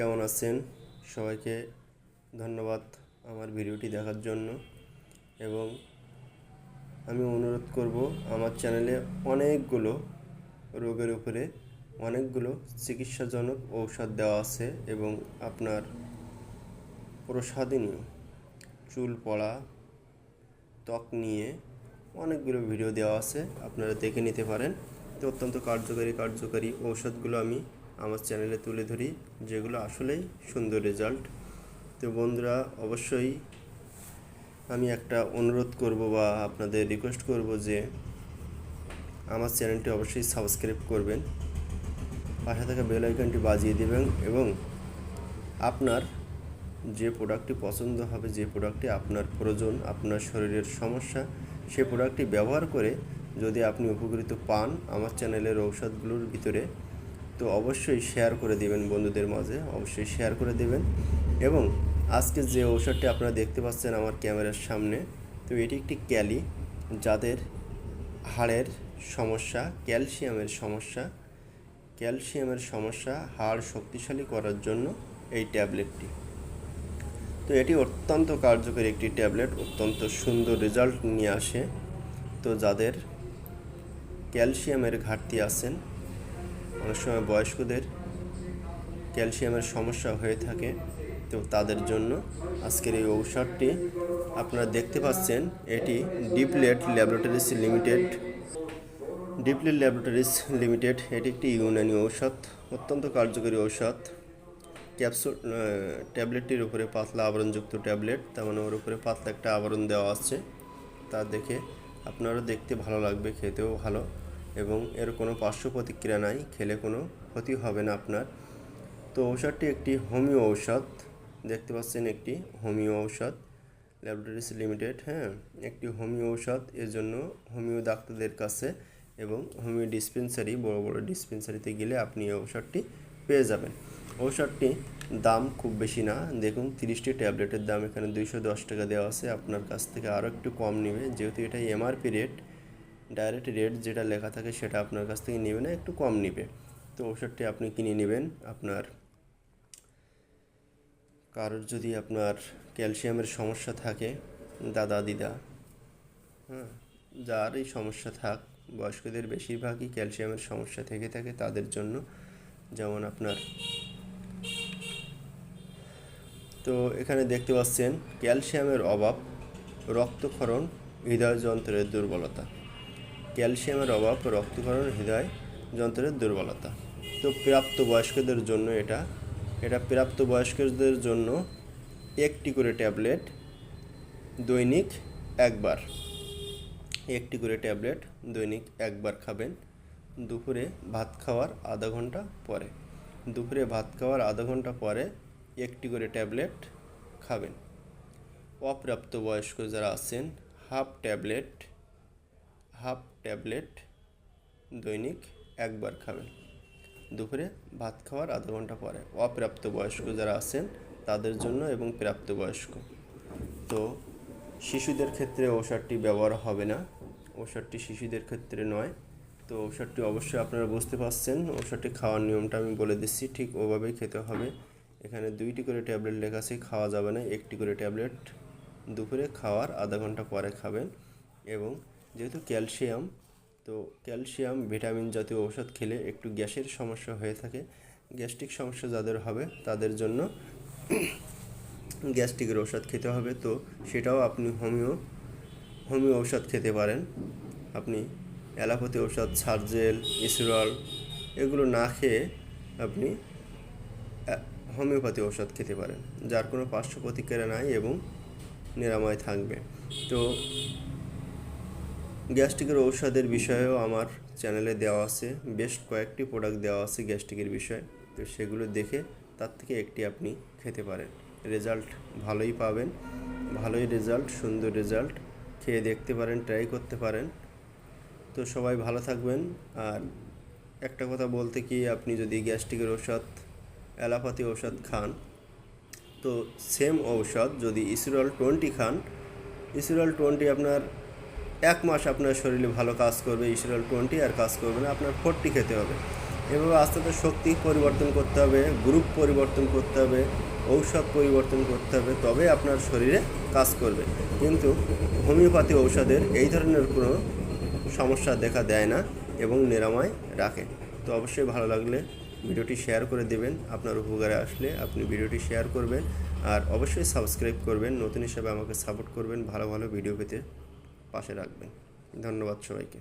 কেমন আছেন? সবাইকে ধন্যবাদ আমার ভিডিওটি দেখার জন্য। এবং আমি অনুরোধ করব, আমার চ্যানেলে অনেকগুলো রোগের উপরে অনেকগুলো চিকিৎসাজনক ঔষধ দেওয়া আছে এবং আপনার প্রসাদনীয় চুল পড়া, ত্বক নিয়ে অনেকগুলো ভিডিও দেওয়া আছে, আপনারা দেখে নিতে পারেন। অত্যন্ত কার্যকারী কার্যকারী ঔষধগুলো আমি আমার চ্যানেলে তুলে ধরি, যেগুলো আসলেই সুন্দর রেজাল্ট তো বন্ধুরা, অবশ্যই আমি একটা অনুরোধ করব বা আপনাদের রিকোয়েস্ট করব যে আমার চ্যানেলটি অবশ্যই সাবস্ক্রাইব করবেন, পাশে থাকা বেল আইকনটি বাজিয়ে দেবেন এবং আপনার যে প্রোডাক্টটি পছন্দ হবে, যে প্রোডাক্টটি আপনার প্রয়োজন, আপনার শরীরের সমস্যা, সে প্রোডাক্টটি ব্যবহার করে যদি আপনি উপকৃত পান আমার চ্যানেলের ঔষধগুলোর ভিতরে তো অবশ্যই শেয়ার করে দেবেন বন্ধুদের মাঝে, অবশ্যই শেয়ার করে দেবেন। এবং আজকে যে ঔষধটি আপনারা দেখতে পাচ্ছেন আমার ক্যামেরার সামনে, তো এটি একটি ক্যালি, যাদের হাড়ের সমস্যা, ক্যালসিয়ামের সমস্যা ক্যালসিয়ামের সমস্যা, হাড় শক্তিশালী করার জন্য এই ট্যাবলেটটি। তো এটি অত্যন্ত কার্যকরী একটি ট্যাবলেট, অত্যন্ত সুন্দর রেজাল্ট নিয়ে আসে। তো যাদের ক্যালসিয়ামের ঘাটতি আছেন অনেক সময় বয়স্কদের ক্যালসিয়ামের সমস্যা হয়ে থাকে। তো তাদের জন্য আজকের এই ঔষধটি আপনারা দেখতে পাচ্ছেন, এটি ডিপলেট ল্যাবরেটরিজ লিমিটেড। ডিপলেট ল্যাবরেটরিজ লিমিটেড, এটি একটি ইউনানি ঔষধ, অত্যন্ত কার্যকরী ঔষধ। ক্যাপসুল ট্যাবলেটটির উপরে পাতলা আবরণযুক্ত ট্যাবলেট, তার মানে ওর উপরে পাতলা একটা আবরণ দেওয়া আছে। তা দেখে আপনারও দেখতে ভালো লাগবে, খেতেও ভালো। এবং এর কোনো পার্শ্ব প্রতিক্রিয়া নাই, খেলে কোনো ক্ষতি হবে না আপনার। তো ঔষধটি একটি হোমিও ঔষধ, দেখতে পাচ্ছেন একটি হোমিও ঔষধ, ল্যাবরেটরিজ লিমিটেড হ্যাঁ একটি হোমিও ঔষধ, এর জন্য হোমিও ডাক্তারদের কাছে এবং হোমিও ডিসপেন্সারি, বড় বড় ডিসপেন্সারিতে গেলে আপনি এই ঔষধটি পেয়ে যাবেন। ঔষধটি দাম খুব বেশি না, দেখুন তিরিশটি ট্যাবলেটের দাম এখানে দুইশো দশ টাকা দেওয়া আছে, আপনার কাছ থেকে আরও একটু কম নেবে, যেহেতু এটা এমআরপি রেট ডাইরেক্ট রেট যেটা লেখা থাকে সেটা আপনার কাছ থেকে নেবে না, একটু কম নেবে। তো ওষুধটি আপনি কিনে নেবেন। আপনার কারোর যদি আপনার ক্যালসিয়ামের সমস্যা থাকে, দাদা, দিদা হ্যাঁ যারই সমস্যা থাক, বয়স্কদের বেশিরভাগই ক্যালসিয়ামের সমস্যা থেকে থাকে তাদের জন্য। যেমন আপনার তো এখানে দেখতে পাচ্ছেন, ক্যালসিয়ামের অভাব, রক্তক্ষরণ হৃদয় যন্ত্রের দুর্বলতা। ক্যালসিয়ামের অভাব রক্তক্ষরণ হৃদয় যন্ত্রের দুর্বলতা। তো প্রাপ্ত বয়স্কদের জন্য এটা এটা প্রাপ্ত বয়স্কদের জন্য একটি করে ট্যাবলেট দৈনিক একবার। একটি করে ট্যাবলেট দৈনিক একবার খাবেন, দুপুরে ভাত খাওয়ার আধা ঘণ্টা পরে। দুপুরে ভাত খাওয়ার আধা ঘণ্টা পরে একটি করে ট্যাবলেট খাবেন। অপ্রাপ্ত বয়স্ক যারা আছেন, হাফ ট্যাবলেট হাফ ট্যাবলেট দৈনিক একবার খাবেন। দুপুরে ভাত খাওয়ার আধা ঘণ্টা পরে। অপ্রাপ্ত বয়স্ক যারা আছেন, তাদের জন্য এবং প্রাপ্তবয়স্ক। তো শিশুদের ক্ষেত্রে ঔষধটি ব্যবহার হবে না। ঔষধটি শিশুদের ক্ষেত্রে নয়। তো ঔষধটি অবশ্যই আপনারা বুঝতে পারছেন। ঔষধটি খাওয়ার নিয়মটা আমি বলে দিচ্ছি। ঠিক ওভাবেই খেতে হবে। এখানে দুইটি করে ট্যাবলেট লেখা আছে, খাওয়া যাবে না। একটি করে ট্যাবলেট দুপুরে খাওয়ার আধা ঘণ্টা পরে খাবেন এবং যেহেতু ক্যালসিয়াম, তো ক্যালসিয়াম, ভিটামিন জাতীয় ঔষধ খেলে একটু গ্যাসের সমস্যা হয়ে থাকে। গ্যাস্ট্রিক সমস্যা যাদের হবে, তাদের জন্য গ্যাস্ট্রিকের ঔষধ খেতে হবে। তো সেটাও আপনি হোমিও হোমিও ঔষধ খেতে পারেন। আপনি অ্যালোপ্যাথি ঔষধ, সার্জেল ইসরল এগুলো না খেয়ে আপনি হোমিওপ্যাথি ঔষধ খেতে পারেন, যার কোনো পার্শ্ব প্রতিক্রিয়া নাই এবং নিরাময় থাকবে। তো গ্যাস্ট্রিকের ঔষধের বিষয়েও আমার চ্যানেলে দেওয়া আছে, বেশ কয়েকটি প্রোডাক্ট দেওয়া আছে গ্যাস্ট্রিকের বিষয়ে। তো সেগুলো দেখে তার থেকে একটি আপনি খেতে পারেন। রেজাল্ট ভালোই পাবেন, ভালোই রেজাল্ট সুন্দর রেজাল্ট খেয়ে দেখতে পারেন ট্রাই করতে পারেন। তো সবাই ভালো থাকবেন। আর একটা কথা বলতে কি, আপনি যদি গ্যাস্ট্রিকের ঔষধ, অ্যালোপ্যাথি ঔষধ খান, তো সেম ঔষধ যদি ইসরল টোয়েন্টি খান ইসরল টোয়েন্টি আপনার এক মাস আপনার শরীরে ভালো কাজ করবে ইসরল টোয়েন্টি আর কাজ করবে না, আপনার ফোরটি খেতে হবে। এভাবে আস্তে আস্তে শক্তি পরিবর্তন করতে হবে গ্রুপ পরিবর্তন করতে হবে, ঔষধ পরিবর্তন করতে হবে তবে আপনার শরীরে কাজ করবে। কিন্তু হোমিওপ্যাথি ঔষধের এই ধরনের কোনো সমস্যা দেখা দেয় না এবং নিরাময় রাখে। তো অবশ্যই ভালো লাগলে ভিডিওটি শেয়ার করে দেবেন, আপনার উপকারে আসলে আপনি ভিডিওটি শেয়ার করবেন, আর অবশ্যই সাবস্ক্রাইব করবেন, নতুন হিসাবে আমাকে সাপোর্ট করবেন, ভালো ভালো ভিডিও পেতে। পাশে রাখবেন। ধন্যবাদ সবাইকে।